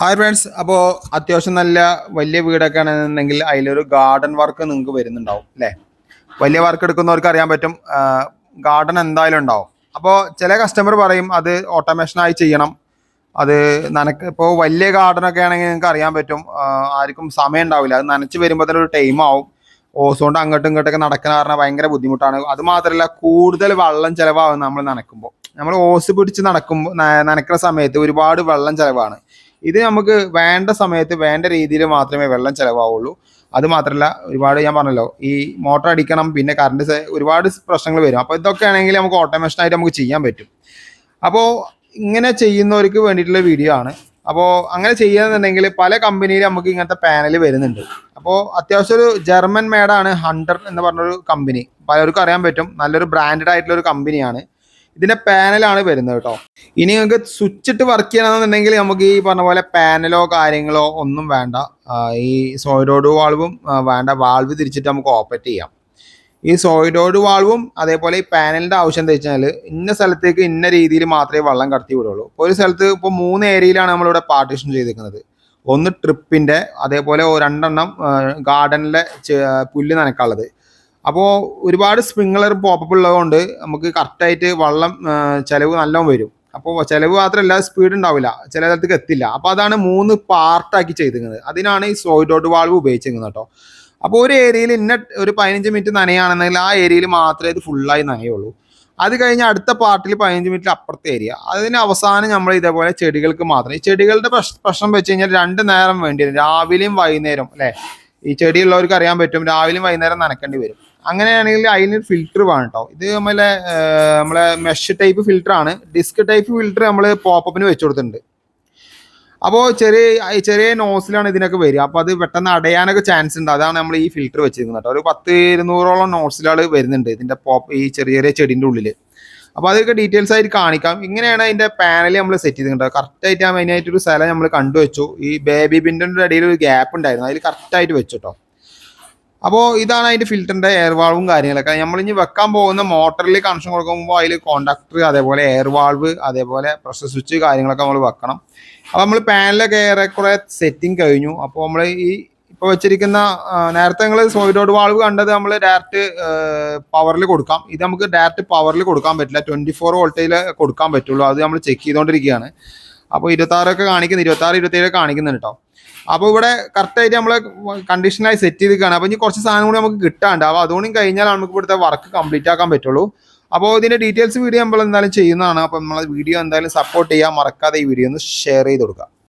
Hi friends അപ്പോൾ അത്യാവശ്യം നല്ല വലിയ വീടൊക്കെ ആണെന്നുണ്ടെങ്കിൽ അതിലൊരു ഗാർഡൻ വർക്ക് നിങ്ങൾക്ക് വരുന്നുണ്ടാവും അല്ലേ? വലിയ വർക്ക് എടുക്കുന്നവർക്ക് അറിയാൻ പറ്റും ഗാർഡൻ എന്തായാലും ഉണ്ടാവും. അപ്പോൾ ചില കസ്റ്റമർ പറയും അത് ഓട്ടോമേഷനായി ചെയ്യണം. അത് നനക്ക് ഇപ്പോൾ വലിയ ഗാർഡനൊക്കെ ആണെങ്കിൽ നിങ്ങൾക്ക് അറിയാൻ പറ്റും ആർക്കും സമയം ഉണ്ടാവില്ല. അത് നനച്ച് വരുമ്പോൾ തന്നെ ഒരു ടൈം ആവും. ഓസോണ്ട് അങ്ങോട്ടും ഇങ്ങോട്ടൊക്കെ നടക്കുന്ന കാരണം ഭയങ്കര ബുദ്ധിമുട്ടാണ്. അത് മാത്രമല്ല കൂടുതൽ വെള്ളം ചിലവാകും നമ്മൾ നനക്കുമ്പോൾ നമ്മൾ ഓസ് പിടിച്ച് നടക്കുമ്പോൾ നനക്കുന്ന സമയത്ത് ഒരുപാട് വെള്ളം ചിലവാണ്. ഇത് നമുക്ക് വേണ്ട സമയത്ത് വേണ്ട രീതിയിൽ മാത്രമേ വെള്ളം ചിലവാവുള്ളൂ. അത് മാത്രമല്ല ഒരുപാട് ഞാൻ പറഞ്ഞല്ലോ ഈ മോട്ടോർ അടിക്കണം പിന്നെ കറണ്ട് ഒരുപാട് പ്രശ്നങ്ങൾ വരും. അപ്പോൾ ഇതൊക്കെ ആണെങ്കിൽ നമുക്ക് ഓട്ടോമേഷൻ ആയിട്ട് നമുക്ക് ചെയ്യാൻ പറ്റും. അപ്പോൾ ഇങ്ങനെ ചെയ്യുന്നവർക്ക് വേണ്ടിയിട്ടുള്ള വീഡിയോ ആണ്. അപ്പോൾ അങ്ങനെ ചെയ്യാന്നുണ്ടെങ്കിൽ പല കമ്പനിയിൽ നമുക്ക് ഇങ്ങനത്തെ പാനൽ വരുന്നുണ്ട്. അപ്പോൾ അത്യാവശ്യം ഒരു ജർമ്മൻ മേഡാണ് ഹണ്ടർ എന്ന് പറഞ്ഞൊരു കമ്പനി പലർക്കും അറിയാൻ പറ്റും. നല്ലൊരു ബ്രാൻഡഡ് ആയിട്ടുള്ള ഒരു കമ്പനിയാണ് ഇതിന്റെ പാനലാണ് വരുന്നത് കേട്ടോ. ഇനി നിങ്ങൾക്ക് സ്വിച്ച് ഇട്ട് വർക്ക് ചെയ്യണമെന്നുണ്ടെങ്കിൽ നമുക്ക് ഈ പറഞ്ഞ പോലെ പാനലോ കാര്യങ്ങളോ ഒന്നും വേണ്ട. ഈ സോയിഡോഡ് വാൾവും വേണ്ട. വാൾവ് തിരിച്ചിട്ട് നമുക്ക് ഓപ്പറേറ്റ് ചെയ്യാം. ഈ സോയിഡോഡ് വാൾവും അതേപോലെ ഈ പാനലിന്റെ ആവശ്യം എന്താ വെച്ചാൽ ഇന്ന സ്ഥലത്തേക്ക് ഇന്ന രീതിയിൽ മാത്രമേ വെള്ളം കടത്തി വിടുള്ളൂ. ഇപ്പോൾ ഒരു സ്ഥലത്ത് ഇപ്പോൾ മൂന്ന് ഏരിയയിലാണ് നമ്മളിവിടെ പാർട്ടീഷൻ ചെയ്തിരിക്കുന്നത്. ഒന്ന് ട്രിപ്പിന്റെ അതേപോലെ രണ്ടെണ്ണം ഗാർഡനിലെ പുല്ല് നനക്കാനുള്ളത്. അപ്പോൾ ഒരുപാട് സ്പ്രിംഗ്ലർ പോപ്പപ്പ് ഉള്ളതുകൊണ്ട് നമുക്ക് കറക്റ്റായിട്ട് വെള്ളം ചിലവ് നല്ലോണം വരും. അപ്പോൾ ചിലവ് മാത്രമല്ല സ്പീഡ് ഉണ്ടാവില്ല. ചില സ്ഥലത്തേക്ക് എത്തില്ല. അപ്പോൾ അതാണ് മൂന്ന് പാർട്ടാക്കി ചെയ്തിരിക്കുന്നത്. അതിനാണ് ഈ സോയിഡോട്ട് വാൾവ് ഉപയോഗിച്ചിരിക്കുന്നത് കേട്ടോ. അപ്പോൾ ഒരു ഏരിയയിൽ ഇന്ന ഒരു പതിനഞ്ച് മിനിറ്റ് നനയാണെന്നെങ്കിൽ ആ ഏരിയയിൽ മാത്രമേ ഇത് ഫുള്ളായി നനയുള്ളൂ. അത് കഴിഞ്ഞ് അടുത്ത പാർട്ടിൽ പതിനഞ്ച് മിനിറ്റ് അപ്പുറത്തെ ഏരിയ അതിന് അവസാനം നമ്മൾ ഇതേപോലെ ചെടികൾക്ക് മാത്രം. ഈ ചെടികളുടെ പ്രശ്- പ്രശ്നം വെച്ച് കഴിഞ്ഞാൽ രണ്ട് നേരം വേണ്ടി വരും. രാവിലെയും വൈകുന്നേരം അല്ലേ? ഈ ചെടിയുള്ളവർക്ക് അറിയാൻ പറ്റും രാവിലെയും വൈകുന്നേരം നനക്കേണ്ടി വരും. അങ്ങനെയാണെങ്കിൽ അതിന് ഫിൽറ്റർ വേണം കേട്ടോ ഇത് നമ്മളെ നമ്മളെ മെഷ് ടൈപ്പ് ഫിൽറ്റർ ആണ്. ഡിസ്ക് ടൈപ്പ് ഫിൽറ്റർ നമ്മൾ പോപ്പപ്പിന് വെച്ച് കൊടുത്തിട്ടുണ്ട്. അപ്പോൾ ചെറിയ ചെറിയ നോസിലാണ് ഇതിനൊക്കെ വരിക. അപ്പോൾ അത് പെട്ടെന്ന് അടയാനൊക്കെ ചാൻസ് ഉണ്ട്. അതാണ് നമ്മൾ ഈ ഫിൽറ്റർ വെച്ചിരിക്കുന്നത് കേട്ടോ. ഒരു പത്ത് ഇരുന്നൂറോളം നോസിലുകൾ വരുന്നുണ്ട് ഇതിന്റെ പോപ്പ് ഈ ചെറിയ ചെറിയ ചെടിന്റെ ഉള്ളിൽ അപ്പോൾ അതൊക്കെ ഡീറ്റെയിൽസ് ആയിട്ട് കാണിക്കാം. ഇങ്ങനെയാണ് അതിന്റെ പാനൽ നമ്മൾ സെറ്റ് ചെയ്തിട്ടുണ്ട് കറക്റ്റ് ആയിട്ട് മെയിനായിട്ടൊരു സ്ഥലം നമ്മൾ കണ്ടുവച്ചു. ഈ ബേബി ബിന്റെ ഇടയിൽ ഒരു ഗ്യാപ്പ് ഉണ്ടായിരുന്നു. അതിൽ കറക്റ്റ് ആയിട്ട് വെച്ചു കേട്ടോ. അപ്പോൾ ഇതാണ് അതിന്റെ ഫിൽറ്ററിന്റെ എയർ വാൾവും കാര്യങ്ങളൊക്കെ. നമ്മൾ ഇനി വെക്കാൻ പോകുന്ന മോട്ടറിൽ കണക്ഷൻ കൊടുക്കുമ്പോൾ അതിൽ കോണ്ടാക്ടർ അതേപോലെ എയർ വാൾവ് അതേപോലെ പ്രഷർ സ്വിച്ച് കാര്യങ്ങളൊക്കെ നമ്മൾ വെക്കണം. അപ്പോൾ നമ്മൾ പാനലൊക്കെ ഏറെക്കുറെ സെറ്റിംഗ് കഴിഞ്ഞു. അപ്പോൾ നമ്മൾ ഈ ഇപ്പോൾ വെച്ചിരിക്കുന്ന നേരത്തെ നിങ്ങൾ സോയിഡോഡ് വാൾവ് കണ്ടത് നമ്മൾ ഡയറക്റ്റ് പവറിൽ കൊടുക്കാം. ഇത് നമുക്ക് ഡയറക്റ്റ് പവറിൽ കൊടുക്കാൻ പറ്റില്ല. ട്വന്റി ഫോർ വോൾട്ടേജിൽ കൊടുക്കാൻ പറ്റുള്ളൂ. അത് നമ്മൾ ചെക്ക് ചെയ്തുകൊണ്ടിരിക്കുകയാണ് അപ്പോൾ ഇരുപത്താറൊക്കെ കാണിക്കുന്നു ഇരുപത്താറ് ഇരുപത്തേഴ് കാണിക്കുന്നുണ്ട് കേട്ടോ അപ്പോൾ ഇവിടെ കറക്റ്റായിട്ട് നമ്മൾ കണ്ടീഷനായി സെറ്റ് ചെയ്തിരിക്കുകയാണ്. അപ്പോൾ ഇനി കുറച്ച് സാധനം കൂടി നമുക്ക് കിട്ടാണ്ട്. അപ്പോൾ അതുകൊണ്ടും കഴിഞ്ഞാൽ നമുക്ക് ഇവിടുത്തെ വർക്ക് കംപ്ലീറ്റ് ആക്കാൻ പറ്റുള്ളൂ. അപ്പോൾ ഇതിന്റെ ഡീറ്റെയിൽസ് വീഡിയോ നമ്മൾ എന്തായാലും ചെയ്യുന്നതാണ്. അപ്പോൾ നമ്മളെ വീഡിയോ എന്തായാലും സപ്പോർട്ട് ചെയ്യാൻ മറക്കാതെ ഈ വീഡിയോ ഒന്ന് ഷെയർ ചെയ്ത് കൊടുക്കുക.